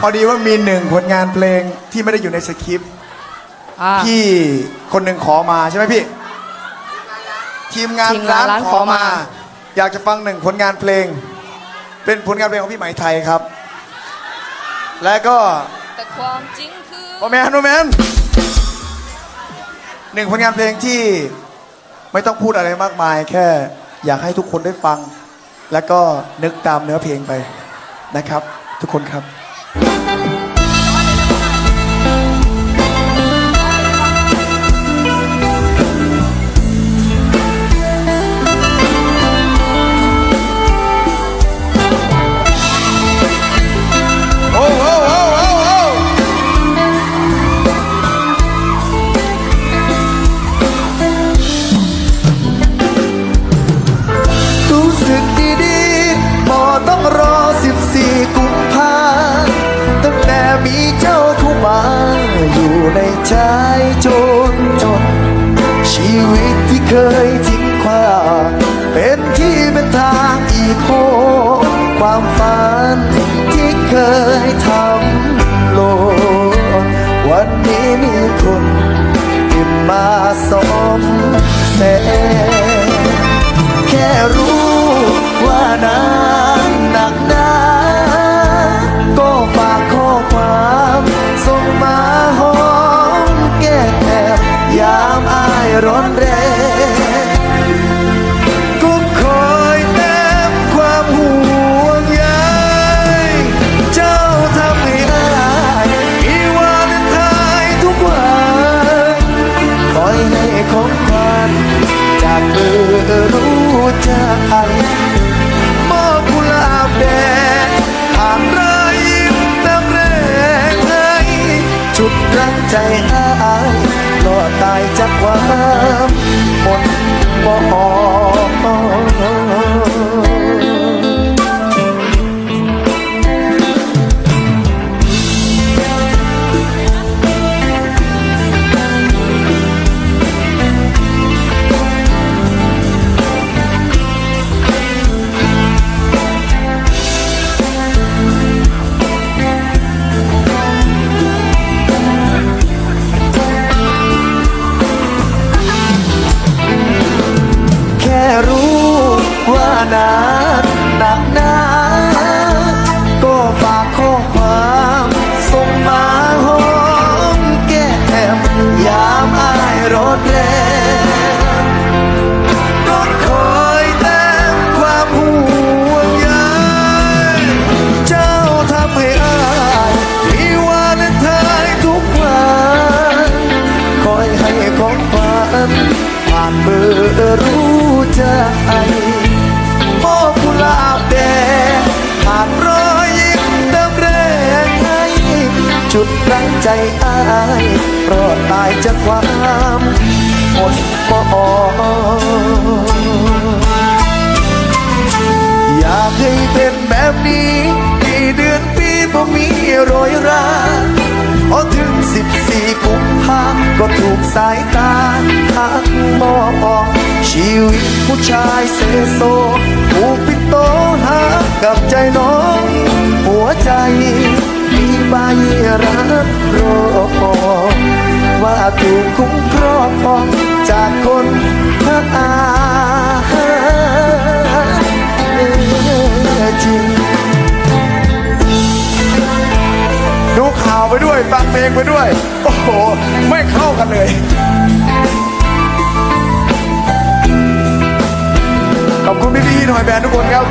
พอดีว่ามีหนึ่งผลงานเพลงที่ไม่ได้อยู่ในสคริปต์อ่าที่คนหนึ่งขอมาใช่ไหมพี่ ทีมงานทีมงานร้านร้านขขออมา มา อยากจะฟังหนึ่งผลงานเพลง เป็นผลงานเพลงของพี่ไหมไทยครับ และก็แต่ความจริงคือ โอแมนโอแมนหนึ่งผลงานเพลงที่ไม่ต้องพูดอะไรมากมาย แค่อยากให้ทุกคนได้ฟัง แล้วก็นึกตามเนื้อเพลงไปนะครับ ทุกคนครับ วิตที่เคยทิ้งขว้าเป็นที่เป็นทางอีกโคความฝันที่เคยทำโลดวันนี้มีคนที่มาสมแสแค่รู้ว่านา ยามอายร้อนแรง มหมดมอ นา รังใจอายรอดตายจากความหมดมออยากให้เป็นแบบนี้กี่เดือนปีบ่มีรอยราพอถึง14กุมภาก็ถูกสายตาทักมองชีวิตผู้ชายเซโซถูกปิดโตหากับใจน้อง ถูกคุ้มครองจากคนพักอาจริงดูข่าวไปด้วยฟังเพลงไปด้วย โอ้โห ไม่เข้ากันเลย ขอบคุณพี่ๆหน่อยแบนทุกคนครับ